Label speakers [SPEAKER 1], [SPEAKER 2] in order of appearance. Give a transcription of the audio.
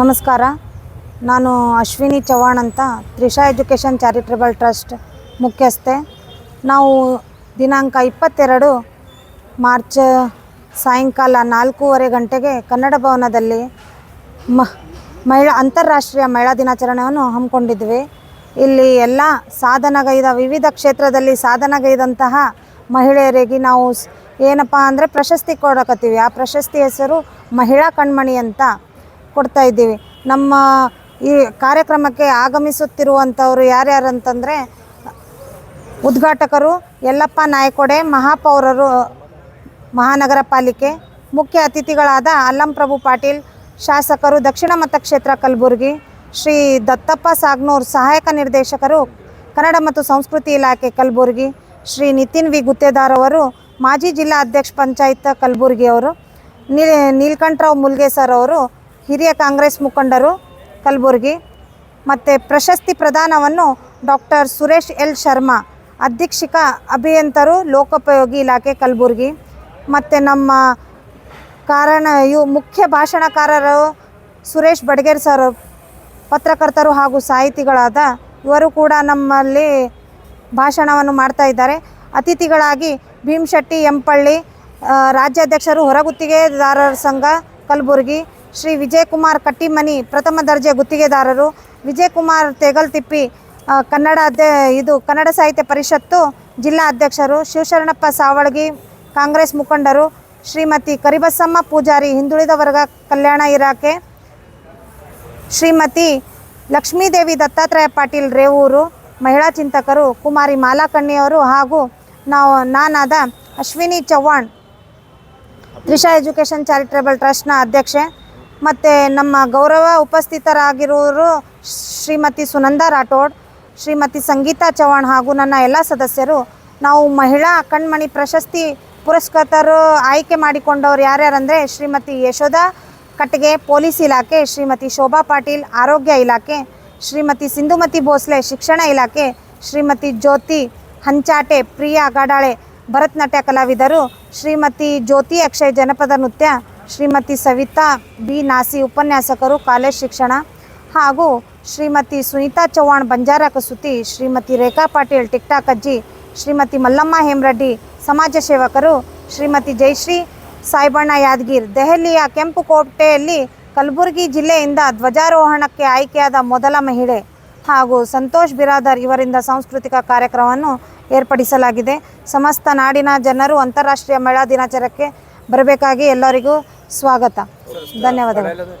[SPEAKER 1] ನಮಸ್ಕಾರ. ನಾನು ಅಶ್ವಿನಿ ಚವ್ಹಾಣ್ ಅಂತ ತ್ರಿಷಾ ಎಜುಕೇಷನ್ ಚಾರಿಟಬಲ್ ಟ್ರಸ್ಟ್ ಮುಖ್ಯಸ್ಥೆ. ನಾವು ದಿನಾಂಕ ಇಪ್ಪತ್ತೆರಡು ಮಾರ್ಚ್ ಸಾಯಂಕಾಲ ನಾಲ್ಕೂವರೆ ಗಂಟೆಗೆ ಕನ್ನಡ ಭವನದಲ್ಲಿ ಮಹಿಳಾ ಅಂತಾರಾಷ್ಟ್ರೀಯ ಮಹಿಳಾ ದಿನಾಚರಣೆಯನ್ನು ಹಮ್ಮಿಕೊಂಡಿದ್ವಿ. ಇಲ್ಲಿ ಎಲ್ಲ ಸಾಧನಗೈದ, ವಿವಿಧ ಕ್ಷೇತ್ರದಲ್ಲಿ ಸಾಧನಗೈದಂತಹ ಮಹಿಳೆಯರಿಗೆ ನಾವು ಏನಪ್ಪ ಅಂದರೆ ಪ್ರಶಸ್ತಿ ಕೊಡಕತ್ತೀವಿ. ಆ ಪ್ರಶಸ್ತಿ ಹೆಸರು ಮಹಿಳಾ ಕಣ್ಮಣಿ ಅಂತ. ಕೊಡ್ತಾ ಇದ್ದೀವಿ. ನಮ್ಮ ಈ ಕಾರ್ಯಕ್ರಮಕ್ಕೆ ಆಗಮಿಸುತ್ತಿರುವಂಥವ್ರು ಯಾರ್ಯಾರು ಅಂತಂದರೆ ಉದ್ಘಾಟಕರು ಯಲ್ಲಪ್ಪ ನಾಯ್ಕೊಡೆ, ಮಹಾಪೌರರು, ಮಹಾನಗರ ಪಾಲಿಕೆ, ಮುಖ್ಯ ಅತಿಥಿಗಳಾದ ಅಲ್ಲಂಪ್ರಭು ಪಾಟೀಲ್, ಶಾಸಕರು ದಕ್ಷಿಣ ಮತಕ್ಷೇತ್ರ ಕಲಬುರಗಿ, ಶ್ರೀ ದತ್ತಪ್ಪ ಸಾಗ್ನೂರ್ ಸಹಾಯಕ ನಿರ್ದೇಶಕರು ಕನ್ನಡ ಮತ್ತು ಸಂಸ್ಕೃತಿ ಇಲಾಖೆ ಕಲಬುರಗಿ, ಶ್ರೀ ನಿತಿನ್ ವಿ. ಗುತ್ತೇದಾರ್ ಅವರು, ಮಾಜಿ ಜಿಲ್ಲಾ ಅಧ್ಯಕ್ಷ ಪಂಚಾಯತ್ ಕಲಬುರಗಿ ಅವರು ನೀಲ್ ನೀಲ್ಕಂಠರಾವ್ ಮುಲ್ಗೆ ಸರ್ ಅವರು ಹಿರಿಯ ಕಾಂಗ್ರೆಸ್ ಮುಖಂಡರು ಕಲಬುರಗಿ ಮತ್ತು ಪ್ರಶಸ್ತಿ ಪ್ರದಾನವನ್ನು ಡಾಕ್ಟರ್ ಸುರೇಶ್ ಎಲ್ ಶರ್ಮಾ, ಅಧೀಕ್ಷಕ ಅಭಿಯಂತರು ಲೋಕೋಪಯೋಗಿ ಇಲಾಖೆ ಕಲಬುರಗಿ ಮತ್ತು ನಮ್ಮ ಕಾರಣ ಇವು ಮುಖ್ಯ ಭಾಷಣಕಾರರು ಸುರೇಶ್ ಬಡಗೇರ್ ಸರ್, ಪತ್ರಕರ್ತರು ಹಾಗೂ ಸಾಹಿತಿಗಳಾದ ಇವರು ಕೂಡ ನಮ್ಮಲ್ಲಿ ಭಾಷಣವನ್ನು ಮಾಡ್ತಾ ಇದ್ದಾರೆ. ಅತಿಥಿಗಳಾಗಿ ಭೀಮಶೆಟ್ಟಿ, ಎಂಪಳ್ಳಿ ರಾಜ್ಯಾಧ್ಯಕ್ಷರು ಹೊರಗುತ್ತಿಗೆದಾರರ ಸಂಘ ಕಲಬುರಗಿ ಶ್ರೀ ವಿಜಯಕುಮಾರ್ ಕಟ್ಟಿಮನಿ ಪ್ರಥಮ ದರ್ಜೆ ಗುತ್ತಿಗೆದಾರರು. ವಿಜಯಕುಮಾರ್ ತೆಗಲ್ತಿಪ್ಪಿ ಕನ್ನಡ ಇದು ಕನ್ನಡ ಸಾಹಿತ್ಯ ಪರಿಷತ್ತು ಜಿಲ್ಲಾ ಅಧ್ಯಕ್ಷರು. ಶಿವಶರಣಪ್ಪ ಸಾವಳಗಿ, ಕಾಂಗ್ರೆಸ್ ಮುಖಂಡರು. ಶ್ರೀಮತಿ ಕರಿಬಸಮ್ಮ ಪೂಜಾರಿ, ಹಿಂದುಳಿದ ವರ್ಗ ಕಲ್ಯಾಣ ಇಲಾಖೆ. ಶ್ರೀಮತಿ ಲಕ್ಷ್ಮೀದೇವಿ ದತ್ತಾತ್ರೇಯ ಪಾಟೀಲ್ ರೇವೂರು. ಮಹಿಳಾ ಚಿಂತಕರು ಕುಮಾರಿ ಮಾಲಾಕಣ್ಣಿಯವರು ಹಾಗೂ ನಾವು, ನಾನಾದ ಅಶ್ವಿನಿ ಚವ್ಹಾಣ್. ತ್ರಿಷಾ ಎಜುಕೇಷನ್ ಚಾರಿಟೇಬಲ್ ಟ್ರಸ್ಟ್ನ ಅಧ್ಯಕ್ಷೆ. ಮತ್ತು ನಮ್ಮ ಗೌರವ ಉಪಸ್ಥಿತರಾಗಿರುವರು ಶ್ರೀಮತಿ ಸುನಂದಾ ರಾಠೋಡ್, ಶ್ರೀಮತಿ ಸಂಗೀತಾ ಚೌಹಾಣ್ ಹಾಗೂ ನನ್ನ ಎಲ್ಲ ಸದಸ್ಯರು. ನಾವು ಮಹಿಳಾ ಕಣ್ಮಣಿ ಪ್ರಶಸ್ತಿ ಪುರಸ್ಕೃತರು ಆಯ್ಕೆ ಮಾಡಿಕೊಂಡವ್ರು ಯಾರ್ಯಾರಂದರೆ ಶ್ರೀಮತಿ ಯಶೋಧ ಕಟ್ಟಿಗೆ ಪೊಲೀಸ್ ಇಲಾಖೆ, ಶ್ರೀಮತಿ ಶೋಭಾ ಪಾಟೀಲ್ ಆರೋಗ್ಯ ಇಲಾಖೆ, ಶ್ರೀಮತಿ ಸಿಂಧುಮತಿ ಭೋಸ್ಲೆ ಶಿಕ್ಷಣ ಇಲಾಖೆ, ಶ್ರೀಮತಿ ಜ್ಯೋತಿ ಹಂಚಾಟೆ ಪ್ರಿಯಾ ಗಡಾಳೆ ಭರತನಾಟ್ಯ ಕಲಾವಿದರು, ಶ್ರೀಮತಿ ಜ್ಯೋತಿ ಅಕ್ಷಯ್ ಜನಪದ ನೃತ್ಯ ಶ್ರೀಮತಿ ಸವಿತಾ ಬಿ. ನಾಸಿ ಉಪನ್ಯಾಸಕರು, ಕಾಲೇಜ್ ಶಿಕ್ಷಣ ಹಾಗೂ ಶ್ರೀಮತಿ ಸುನೀತಾ ಚೌಹಾಣ್ ಬಂಜಾರ ಕಸೂತಿ ಶ್ರೀಮತಿ ರೇಖಾ ಪಾಟೀಲ್, ಟಿಕ್ಟಾಕ್ ಅಜ್ಜಿ, ಶ್ರೀಮತಿ ಮಲ್ಲಮ್ಮ ಹೇಮರೆಡ್ಡಿ, ಸಮಾಜ ಸೇವಕರು, ಶ್ರೀಮತಿ ಜಯಶ್ರೀ ಸಾಯಿಬಣ್ಣ ಯಾದಗಿರ್. ದೆಹಲಿಯ ಕೆಂಪು ಕೋಟೆಯಲ್ಲಿ ಕಲಬುರಗಿ ಜಿಲ್ಲೆಯಿಂದ ಧ್ವಜಾರೋಹಣಕ್ಕೆ ಆಯ್ಕೆಯಾದ ಮೊದಲ ಮಹಿಳೆ ಹಾಗೂ ಸಂತೋಷ್ ಬಿರಾದರ್ ಇವರಿಂದ ಸಾಂಸ್ಕೃತಿಕ ಕಾರ್ಯಕ್ರಮವನ್ನು ಏರ್ಪಡಿಸಲಾಗಿದೆ. ಸಮಸ್ತ ನಾಡಿನ ಜನರು ಅಂತಾರಾಷ್ಟ್ರೀಯ ಮಹಿಳಾ ದಿನಾಚರಣೆಗೆ ಬರಬೇಕಾಗಿ ಎಲ್ಲರಿಗೂ ಸ್ವಾಗತ. ಧನ್ಯವಾದಗಳು.